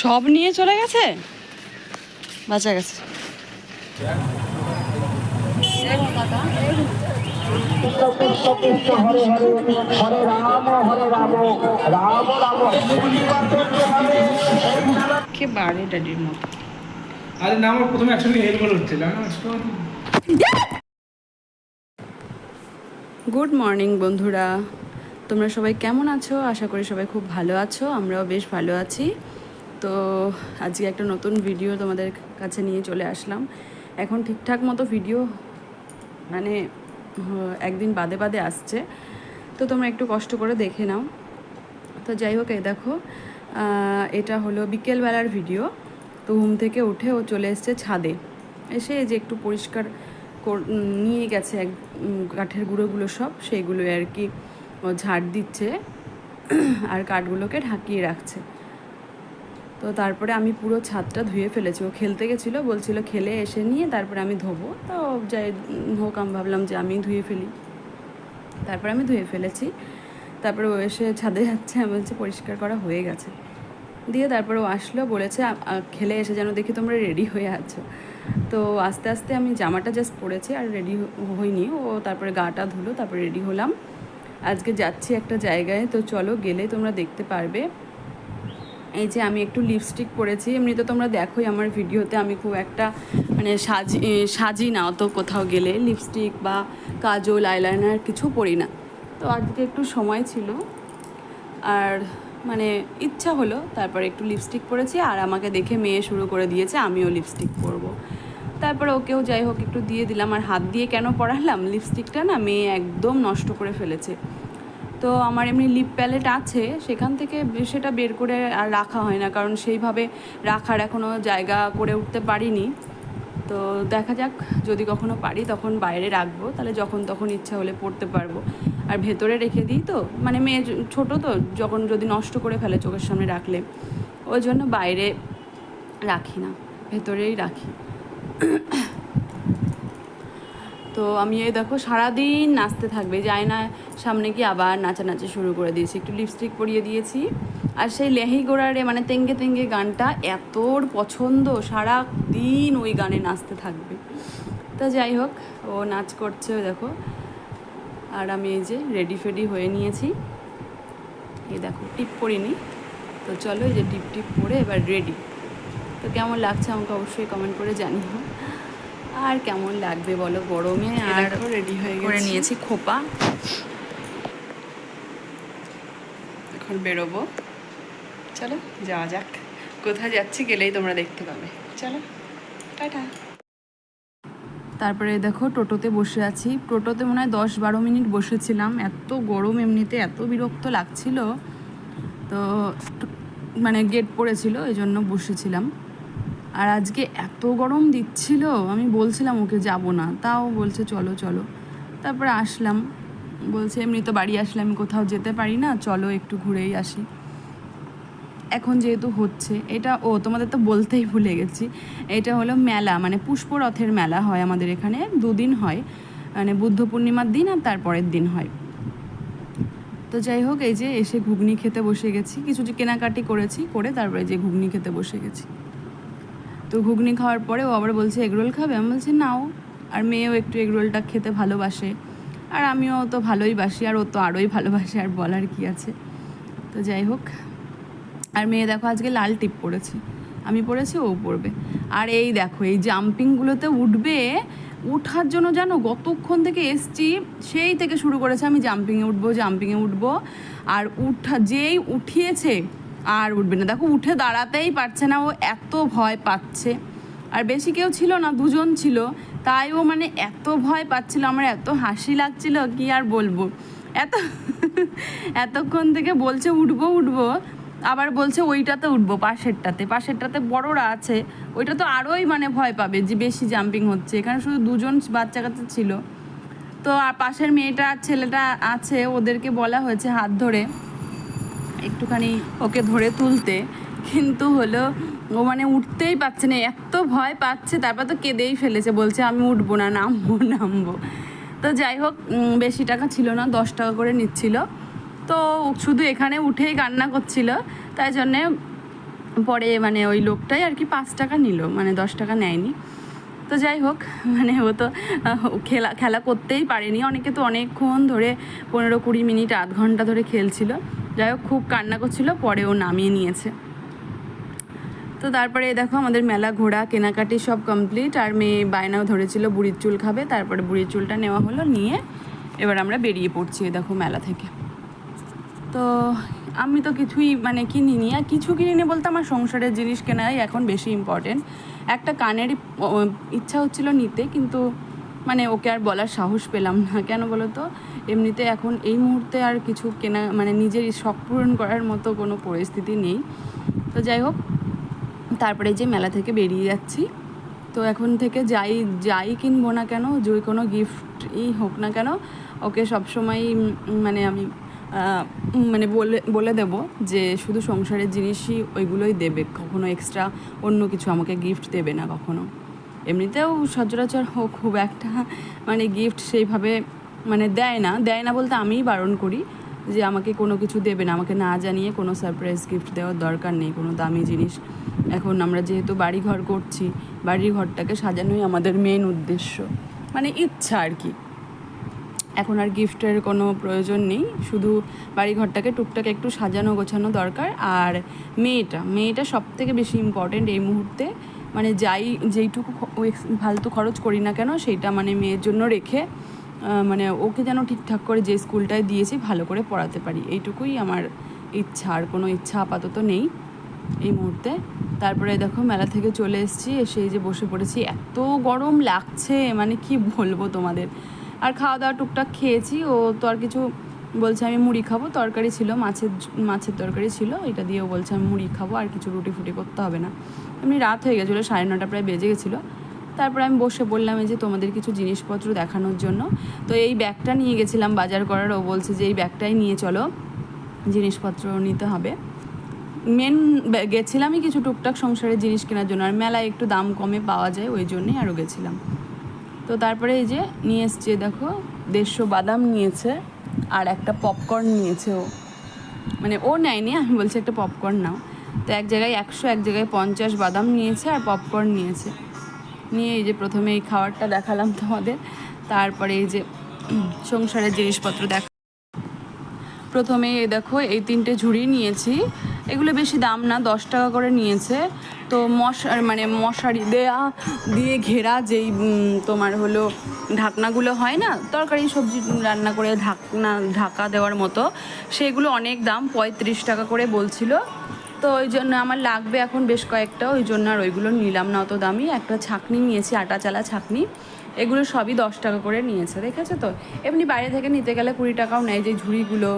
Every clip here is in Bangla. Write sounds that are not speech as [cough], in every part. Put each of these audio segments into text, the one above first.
সব নিয়ে চলে গেছে? বাঁচা গেছে। কৃষ্ণ কৃষ্ণ হরে হরে হরে রাম হরে রাম রাম রাম হরে কে বাড়ি ডাডির মতো? আরে না আমার প্রথমে একসঙ্গে হেলমেট হচ্ছিল গুড মর্নিং বন্ধুরা। তোমরা সবাই কেমন আছো? আশা করি সবাই খুব ভালো আছো আমরাও বেশ ভালো আছি। তো আজকে একটা নতুন ভিডিও তোমাদের কাছে নিয়ে চলে আসলাম। এখন ঠিকঠাক মতো ভিডিও মানে একদিন বাদে বাদে আসছে। তো তোমরা একটু কষ্ট করে দেখে নাও। তো যাই হোক, এই দেখো এটা হলো বিকেলবেলার ভিডিও তো ঘুম থেকে উঠে ও চলে এসছে ছাদে। এসে যে একটু পরিষ্কার কর- নিয়ে গেছে এক কাঠের গুঁড়োগুলো সব। সেইগুলো আর কি ঝাড় দিচ্ছে। আর কাঠগুলোকে ঢাকিয়ে রাখছে। তো তারপরে আমি পুরো ছাদটা ধুয়ে ফেলেছি। ও খেলতে গেছিল, বলছিল খেলে এসে নিয়ে তারপরে আমি ধোবো। তো যাই হোক, আমি ভাবলাম যে আমি ধুয়ে ফেলি। তারপরে আমি ধুয়ে ফেলেছি। তারপরে ও এসে ছাদে যাচ্ছে, আমি বলছি পরিষ্কার করা হয়ে গেছে। দিয়ে তারপরে ও আসলো, বলেছে খেলে এসে যেন দেখি তোমরা রেডি হয়ে আছো। তো আস্তে আস্তে আমি জামাটা জাস্ট পরেছি আর রেডি হইনি। ও তারপরে গাটা ধুলো, তারপরে রেডি হলাম। আজকে যাচ্ছি একটা জায়গায়, তো চলো গেলে তোমরা দেখতে পারবে। এই যে আমি একটু লিপস্টিক পরেছি এমনি তো তোমরা দেখোই আমার ভিডিওতে আমি খুব একটা মানে সাজি সাজি না অত কোথাও গেলে। লিপস্টিক বা কাজল আইলাইনার কিছু পরি না। তো আজকে একটু সময় ছিল। আর মানে ইচ্ছা হলো, তারপরে একটু লিপস্টিক পরেছি আর আমাকে দেখে মেয়ে শুরু করে দিয়েছে, আমিও লিপস্টিক পরবো। তারপরে ওকেও যাই হোক একটু দিয়ে দিলাম। আর হাত দিয়ে কেন পড়ালাম লিপস্টিকটা না মেয়ে একদম নষ্ট করে ফেলেছে। তো আমার এমনি লিপ প্যালেট আছে, সেখান থেকে সেটা বের করে আর রাখা হয় না, কারণ সেইভাবে রাখার এখনও জায়গা করে উঠতে পারিনি। তো দেখা যাক, যদি কখনো পারি তখন বাইরে রাখব, তাহলে যখন তখন ইচ্ছা হলে পড়তে পারব। আর ভেতরে রেখে দিই তো মানে মেয়ে ছোটো তো, যখন যদি নষ্ট করে ফেলে চোখের সামনে রাখলে। ওই জন্য বাইরে রাখি না, ভেতরেই রাখি। তো আমি এই দেখো সারাদিন নাচতে থাকবে, যাই না, সামনে কি আবার নাচানাচি শুরু করে দিয়েছি। একটু লিপস্টিক পরিয়ে দিয়েছি। আর সেই লেহি গোড়ারে মানে তেঙ্গে তেঙ্গে গানটা এতর পছন্দ সারা দিন ওই গানে নাচতে থাকবে। তা যাই হোক, ও নাচ করছে দেখো। আর আমি এই যে রেডি ফেডি হয়ে নিয়েছি। এই দেখো, টিপ পরিনি তো চলো এই যে টিপ টিপ পরে এবার রেডি তো কেমন লাগছে আমাকে অবশ্যই কমেন্ট করে জানিও। আর কেমন লাগবে বলো? গরমে আর রেডি হয়ে করে নিয়েছি খোপা। এখন বেরোবো। চলো যাওয়া যাক। কোথায় যাচ্ছি গেলেই তোমরা দেখতে পাবে। চলো টাটা। তারপরে দেখো টোটোতে বসে আছি। টোটোতে মনে হয় দশ বারো মিনিট বসেছিলাম। এত গরম এমনিতে এত বিরক্ত লাগছিল। তো মানে গেট পড়েছিল এই জন্য বসেছিলাম। আর আজকে এত গরম দিচ্ছিল, আমি বলছিলাম ওকে যাব না। তাও বলছে, চলো চলো। তারপরে আসলাম। বলছে, এমনি তো বাড়ি আসলে আমি কোথাও যেতে পারি না, চলো একটু ঘুরেই আসি। এখন যেহেতু হচ্ছে, এটা, ও তোমাদের তো বলতেই ভুলে গেছি, এটা হলো মেলা মানে পুষ্পরথের মেলা হয় আমাদের এখানে, দুদিন হয়। মানে বুদ্ধ পূর্ণিমার দিন আর তারপরের দিন হয়। তো যাই হোক, এই যে এসে ঘুগনি খেতে বসে গেছি, কিছু যে কেনাকাটি করেছি, করে তারপরে যে ঘুগনি খেতে বসে গেছি। তো ঘুগনি খাওয়ার পরে ও আবার বলছে এগরোল খাবে? আমি বলছি, নাও। আর মেয়েও একটু এগরোলটা খেতে ভালোবাসে। আর আমিও তো ভালোই বাসি, আর ও তো আরোই ভালোবাসে, আর বলার কি আছে। তো যাই হোক। আর মেয়ে দেখো, আজকে লাল টিপ পড়েছে আমি পড়েছি ও পড়বে আর এই দেখো, এই জাম্পিংগুলোতে উঠবে, উঠার জন্য জানো গতক্ষণ থেকে এসছি, সেই থেকে শুরু করেছে আমি জাম্পিংয়ে উঠবো জাম্পিংয়ে উঠবো। আর উঠা, যেই উঠিয়েছে আর উঠবে না। দেখো, উঠে দাঁড়াতেই পারছে না। ও এত ভয় পাচ্ছে। আর বেশি কেউ ছিল না, দুজন ছিল। তাই ও মানে এত ভয় পাচ্ছিল, আমার এত হাসি লাগছিল, কি আর বলব? এত, এতক্ষণ থেকে বলছে, উঠবো উঠবো। আবার বলছে, ওইটাতে উঠবো, পাশেরটাতে। পাশেরটাতে বড়রা আছে, ওইটা তো আরোই মানে ভয় পাবে যে বেশি জাম্পিং হচ্ছে। এখানে শুধু দুজন বাচ্চা কাচ্চা ছিল। তো আর পাশের মেয়েটা আর ছেলেটা আছে, ওদেরকে বলা হয়েছে হাত ধরে। একটুখানি ওকে ধরে তুলতে, কিন্তু হলো ও মানে উঠতেই পারছে না, এত ভয় পাচ্ছে, তারপর তো কেঁদেই ফেলেছে, বলছে আমি উঠবো না, নামবো নামবো। তো যাই হোক বেশি টাকা ছিল না, দশ টাকা করে নিচ্ছিল। তো শুধু এখানে উঠেই কান্না করছিল, তাই জন্যে পরে মানে ওই লোকটাই আর কি পাঁচ টাকা নিল মানে দশ টাকা নেয়নি। তো যাই হোক মানে ও তো খেলা খেলা করতেই পারেনি। অনেকে তো অনেকক্ষণ ধরে পনেরো কুড়ি মিনিট, আধ ঘণ্টা ধরে খেলছিল। যাই হোক, খুব কান্না করছিল, পরে ও নামিয়ে নিয়েছে। তো তারপরে দেখো, আমাদের মেলা ঘোরা, কেনাকাটি সব কমপ্লিট আর মেয়ে বায়নাও ধরেছিল, বুড়ির চুল খাবে। তারপরে বুড়ির চুলটা নেওয়া হলো, নিয়ে এবার আমরা বেরিয়ে পড়ছি দেখো, মেলা থেকে। তো আমি তো কিছুই মানে কিনিনি। আর কিছু কিনিনি বলতে আমার সংসারের জিনিস কেনাই এখন বেশি ইম্পর্টেন্ট একটা কানেরই ইচ্ছা হচ্ছিল নিতে, কিন্তু মানে ওকে আর বলার সাহস পেলাম না। কেন বলো তো? এমনিতে এখন এই মুহূর্তে আর কিছু কেনা মানে নিজের শখ পূরণ করার মতো কোনো পরিস্থিতি নেই। তো যাই হোক, তারপরে যে মেলা থেকে বেরিয়ে যাচ্ছি, তো এখন থেকে যাই যাই কিনবো না কেন, যে কোনো গিফটই হোক না কেন, ওকে সবসময় মানে আমি মানে বলে বলে দেব যে শুধু সংসারের জিনিসই ওইগুলোই দেবে, কখনো এক্সট্রা অন্য কিছু আমাকে গিফট দেবে না কখনো। এমনিতেও সচরাচর হোক খুব একটা মানে গিফট সেইভাবে মানে দেয় না। দেয় না বলতে আমিই বারণ করি যে আমাকে কোনো কিছু দেবে না, আমাকে না জানিয়ে কোনো সারপ্রাইজ গিফট দেওয়ার দরকার নেই, কোনো দামি জিনিস। এখন আমরা যেহেতু বাড়ি ঘর করছি বাড়ির ঘরটাকে সাজানোই আমাদের মেন উদ্দেশ্য। মানে ইচ্ছা আর কি। এখন আর গিফটের কোনো প্রয়োজন নেই। শুধু বাড়ি ঘরটাকে টুকটাক একটু সাজানো, গোছানো দরকার। আর মেয়েটা মেয়েটা সব থেকে বেশি ইম্পর্টেন্ট এই মুহূর্তে। মানে যাই, যেইটুকু ফালতু খরচ করি না কেন, সেইটা মানে মেয়ের জন্য রেখে মানে ওকে যেন ঠিকঠাক করে যে স্কুলটায় দিয়েছি, ভালো করে পড়াতে পারি। এইটুকুই আমার ইচ্ছা, আর কোনো ইচ্ছা আপাতত নেই এই মুহূর্তে। তারপরে দেখো, মেলা থেকে চলে এসেছি, এসে যে বসে পড়েছি। এত গরম লাগছে মানে কি বলব তোমাদের? আর খাওয়া দাওয়া টুকটাক খেয়েছি। ও তো আর কিছু বলছে আমি মুড়ি খাব, তরকারি ছিল, মাছের মাছের তরকারি ছিল, এটা দিয়েও বলছে আমি মুড়ি খাব, আর কিছু রুটি ফুটি করতে হবে না। এমনি রাত হয়ে গেছিল, সাড়ে নটা প্রায় বেজে গেছিল। তারপরে আমি বসে বললাম যে তোমাদের কিছু জিনিসপত্র দেখানোর জন্য। তো এই ব্যাগটা নিয়ে গেছিলাম বাজার করার, ও বলছে যে এই ব্যাগটাই নিয়ে চলো, জিনিসপত্র নিতে হবে। মেন গেছিলামই কিছু টুকটাক সংসারের জিনিস কেনার জন্য, আর মেলায় একটু দাম কমে পাওয়া যায় ওই জন্যই আরও গেছিলাম। তো তারপরে এই যে নিয়ে এসছে, দেখো, দেড়শো বাদাম নিয়েছে আর একটা পপকর্ন নিয়েছে ও। মানে ও নেয়নি, আমি বলছি একটা পপকর্ন নাও। তো এক জায়গায় একশো, এক জায়গায় পঞ্চাশ বাদাম নিয়েছে আর পপকর্ন নিয়েছে। নিয়ে এই যে প্রথমে এই খাবারটা দেখালাম তোমাদের। তারপরে এই যে সংসারের জিনিসপত্র দেখ প্রথমে এই দেখো, এই তিনটে ঝুড়ি নিয়েছি। এগুলো বেশি দাম না, দশ টাকা করে নিয়েছে। তো মশার মানে মশারি দেয়া দিয়ে ঘেরা যেই তোমার হলো ঢাকনাগুলো হয় না, তরকারি, সবজি রান্না করে ঢাকনা, ঢাকা দেওয়ার মতো, সেগুলো অনেক দাম, পঁয়ত্রিশ টাকা করে বলছিল। তো ওই জন্য আমার লাগবে এখন বেশ কয়েকটা, ওই জন্য আর ওইগুলো নিলাম না অত দামি। একটা ছাকনি নিয়েছি, আটা চালা ছাকনি। এগুলো সবই দশ টাকা করে নিয়েছে, দেখেছ তো? এমনি বাইরে থেকে নিতে গেলে কুড়ি টাকাও নেয়, যে ঝুড়িগুলো।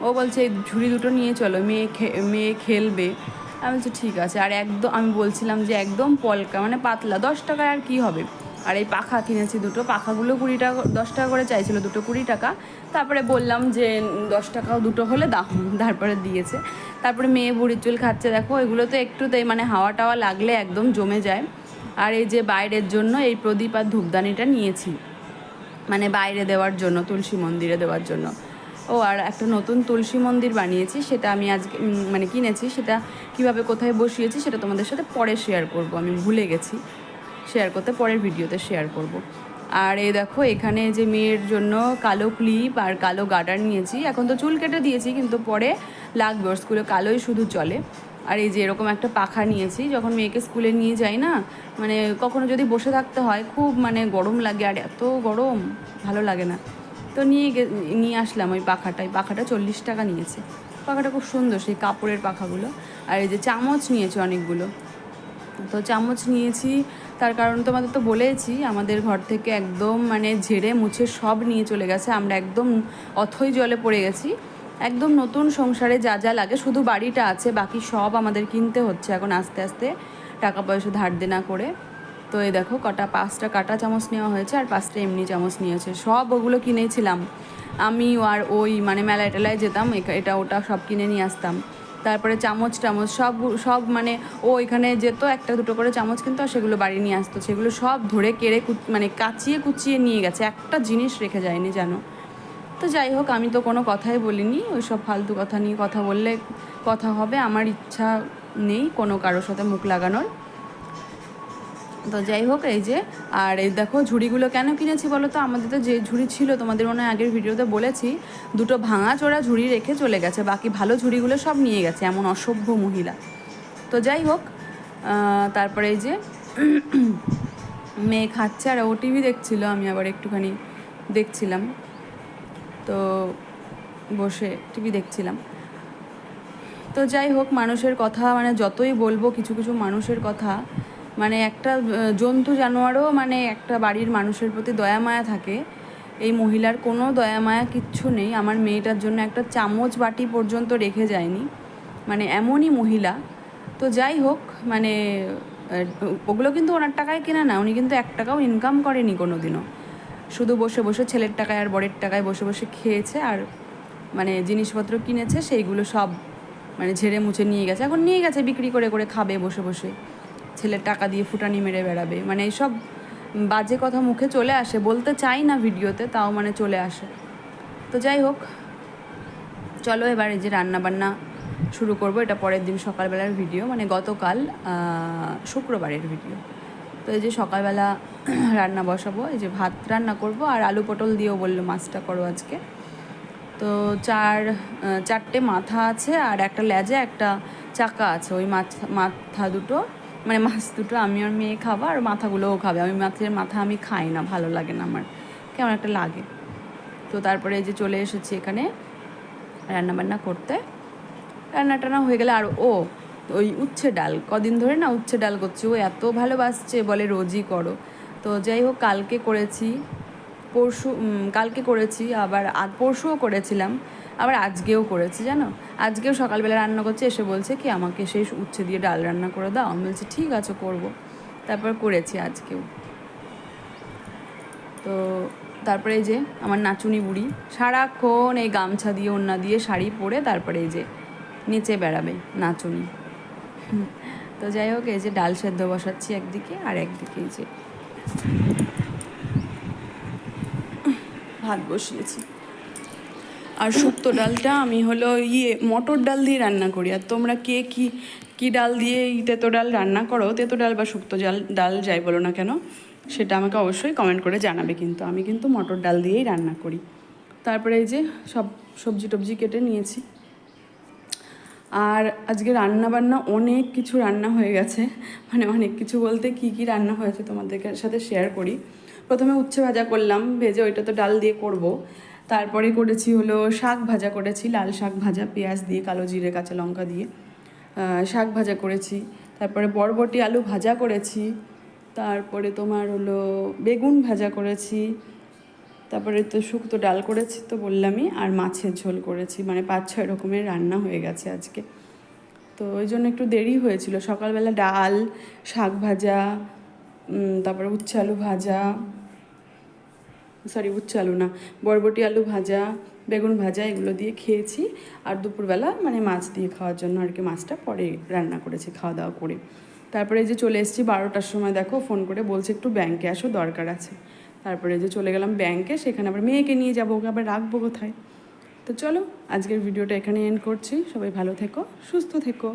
ও বলছে, এই ঝুড়ি দুটো নিয়ে চলো, মেয়ে মেয়ে খেলবে। আমি বলছি, ঠিক আছে। আর একদম, আমি বলছিলাম যে একদম পলকা মানে পাতলা, দশ টাকায় আর কি হবে? আর এই পাখা কিনেছি দুটো, পাখাগুলো কুড়ি টাকা দশ টাকা করে চাইছিল, দুটো কুড়ি টাকা। তারপরে বললাম যে, দশ টাকাও দুটো হলে দাও। [laughs] তারপরে দিয়েছে। তারপরে মেয়ে বুড়ির চুল খাচ্ছে, দেখো, এগুলো তো একটুতেই মানে হাওয়া টাওয়া লাগলে একদম জমে যায়। আর এই যে বাইরের জন্য, এই প্রদীপ আর ধূপদানিটা নিয়েছি মানে বাইরে দেওয়ার জন্য, তুলসী মন্দিরে দেওয়ার জন্য। ও, আর একটা নতুন তুলসী মন্দির বানিয়েছি, সেটা আমি আজকে মানে কিনেছি, সেটা কীভাবে কোথায় বসিয়েছি সেটা তোমাদের সাথে পরে শেয়ার করব, আমি ভুলে গেছি। শেয়ার করতে পরের ভিডিওতে শেয়ার করব। আর এই দেখো, এখানে যে মেয়ের জন্য কালো ক্লিপ আর কালো গার্ডার নিয়েছি, এখন তো চুল কেটে দিয়েছি, কিন্তু পরে লাগবে, ওর স্কুলে কালোই শুধু চলে। আর এই যে এরকম একটা পাখা নিয়েছি, যখন মেয়েকে স্কুলে নিয়ে যাই না মানে কখনো যদি বসে থাকতে হয়, খুব মানে গরম লাগে, আর এত গরম, ভালো লাগে না। তো নিয়ে গে, নিয়ে আসলাম ওই পাখাটা পাখাটা চল্লিশ টাকা নিয়েছে। পাখাটা খুব সুন্দর সেই কাপড়ের পাখাগুলো। আর এই যে চামচ নিয়েছে অনেকগুলো। তো চামচ নিয়েছি, তার কারণ তোমাদের তো বলেছি আমাদের ঘর থেকে একদম মানে ঝেড়ে মুছে সব নিয়ে চলে গেছে। আমরা একদম অথই জলে পড়ে গেছি। একদম নতুন সংসারে যা যা লাগে, শুধু বাড়িটা আছে, বাকি সব আমাদের কিনতে হচ্ছে এখন আস্তে আস্তে। টাকা পয়সা ধার দেনা করে। তো এই দেখো, কটা পাঁচটা কাটা চামচ নেওয়া হয়েছে আর পাঁচটা এমনি চামচ নিয়েছে। সব ওগুলো কিনেছিলাম। আমি আর ওই মানে মেলায় টেলায় যেতাম এটা ওটা সব কিনে নিয়ে আসতাম। তারপরে চামচ টামচ সব সব মানে ও এখানে যেত, একটা দুটো করে চামচ কিন্তু আর সেগুলো বাড়ি নিয়ে আসতো। সেগুলো সব ধরে কেড়ে মানে কাচিয়ে কুচিয়ে নিয়ে গেছে। একটা জিনিস রেখে যায়নি জানো তো যাই হোক, আমি তো কোনো কথাই বলিনি। ওই সব ফালতু কথা নিয়ে কথা বললে কথা হবে। আমার ইচ্ছা নেই কোনো কারোর সাথে মুখ লাগানোর। তো যাই হোক, এই যে, আর এই দেখো ঝুড়িগুলো কেন কিনেছি বলো তো? আমাদের তো যে ঝুড়ি ছিল, তোমাদের মনে হয় আগের ভিডিওতে বলেছি, দুটো ভাঙা চোরা ঝুড়ি রেখে চলে গেছে, বাকি ভালো ঝুড়িগুলো সব নিয়ে গেছে, এমন অসভ্য মহিলা। তো যাই হোক তারপরে এই যে, মেয়ে খাচ্ছে আর ও টিভি দেখছিল, আমি আবার একটুখানি দেখছিলাম। তো বসে টিভি দেখছিলাম। তো যাই হোক, মানুষের কথা মানে যতই বলব, কিছু কিছু মানুষের কথা মানে একটা জন্তু জানোয়ারও মানে একটা বাড়ির মানুষের প্রতি দয়া মায়া থাকে। এই মহিলার কোনো দয়া মায়া কিচ্ছু নেই। আমার মেয়েটার জন্য একটা চামচ বাটি পর্যন্ত রেখে যায়নি। মানে এমনই মহিলা। তো যাই হোক মানে ওগুলো কিন্তু ওনার টাকায় কেনা না। উনি কিন্তু এক টাকাও ইনকাম করেনি কোনো দিনও শুধু বসে বসে ছেলের টাকায় আর বরের টাকায় বসে বসে খেয়েছে আর মানে জিনিসপত্র কিনেছে, সেইগুলো সব মানে ঝেড়ে মুছে নিয়ে গেছে। এখন নিয়ে গেছে, বিক্রি করে করে খাবে বসে বসে। ছেলের টাকা দিয়ে ফুটানি মেরে বেড়াবে। মানে এইসব বাজে কথা মুখে চলে আসে। বলতে চাই না ভিডিওতে, তাও মানে চলে আসে। তো যাই হোক, চলো এবার এই যে রান্না বান্না শুরু করব। এটা পরের দিন সকালবেলার ভিডিও। মানে গতকাল শুক্রবারের ভিডিও। তো এই যে সকালবেলা [clears throat] রান্না বসাবো। এই যে ভাত রান্না করব আর আলু পটল দিয়েও বলল মাছটা করো আজকে। তো চার চারটে মাথা আছে আর একটা লেজে একটা চাকা আছে। ওই মাছ মাথা দুটো। মানে মাছ দুটো আমি আর মেয়ে খাব আর মাথাগুলোও খাবে। আমি মাছের মাথা আমি খাই না, ভালো লাগে না আমার। কেমন একটা লাগে। তো তারপরে যে চলে এসেছি এখানে রান্না বান্না করতে। রান্না টান্না হয়ে গেলে আর ও, ওই উচ্ছে ডাল। কদিন ধরে না উচ্ছে ডাল করছে। ও এত ভালোবাসছে, বলে রোজই করো। তো যাই হোক, কালকে করেছি, পরশু কালকে করেছি, আবার পরশুও করেছিলাম। আবার আজকেও করেছি, জানো? আজকেও সকালবেলা রান্না করছে, এসে বলছে কি, আমাকে সেই উচ্ছে দিয়ে ডাল রান্না করে দাও। আমি বলছি, ঠিক আছে, করব। তারপর করেছি আজকেও। তো তারপরে এই যে আমার নাচুনি বুড়ি, সারাক্ষণ এই গামছা দিয়ে ওন্না দিয়ে শাড়ি পরে তারপরে এই যে নেচে বেড়াবে নাচুনি। তো যাই হোক, এই যে ডাল সেদ্ধ বসাচ্ছি একদিকে আর একদিকে এই যে ভাত বসিয়েছি। আর শুক্তো ডালটা আমি হলো ইয়ে মটর ডাল দিয়ে রান্না করি। আর তোমরা কে কি কি ডাল দিয়ে এই তেতো ডাল রান্না করো, তেতো ডাল বা শুক্তো ডাল ডাল যাই বলো না কেন, সেটা আমাকে অবশ্যই কমেন্ট করে জানাবে কিন্তু। আমি কিন্তু মটর ডাল দিয়েই রান্না করি। তারপরে এই যে সব সবজি টবজি কেটে নিয়েছি। আর আজকে রান্না বান্না অনেক কিছু রান্না হয়ে গেছে। মানে অনেক কিছু বলতে কি কি রান্না হয়েছে তোমাদের সাথে শেয়ার করি। প্রথমে উচ্ছে ভাজা করলাম, ভেজে ওইটা তো ডাল দিয়ে করব। তারপরে করেছি হলো শাক ভাজা, করেছি লাল শাক ভাজা, পেঁয়াজ দিয়ে, কালো জিরে, কাঁচা লঙ্কা দিয়ে। শাক ভাজা করেছি, তারপরে বরবটি আলু ভাজা করেছি, তারপরে তোমার হলো বেগুন ভাজা করেছি, তারপরে তো শুক্তো ডাল করেছি তো বললামই, আর মাছের ঝোল করেছি মানে পাঁচ ছয় রকমের রান্না হয়ে গেছে আজকে। তো ওই জন্য একটু দেরি হয়েছিল, সকালবেলা ডাল, শাক ভাজা তারপরে উচ্ছে আলু ভাজা সরি উচ্ছে আলু না, বরবটি আলু ভাজা, বেগুন ভাজা, এগুলো দিয়ে খেয়েছি। আর দুপুরবেলা মানে মাছ দিয়ে খাওয়ার জন্য আর কি মাছটা পরে রান্না করেছি, খাওয়া দাওয়া করে। তারপরে যে চলে এসেছি বারোটার সময়, দেখো ফোন করে বলছে একটু ব্যাংকে আসো, দরকার আছে। তারপরে যে চলে গেলাম ব্যাংকে সেখানে আবার মেয়েকে নিয়ে যাব, ওকে আবার রাখব কোথায়? তো চলো, আজকের ভিডিওটা এখানে এন্ড করছি। সবাই ভালো থেকো, সুস্থ থেকো।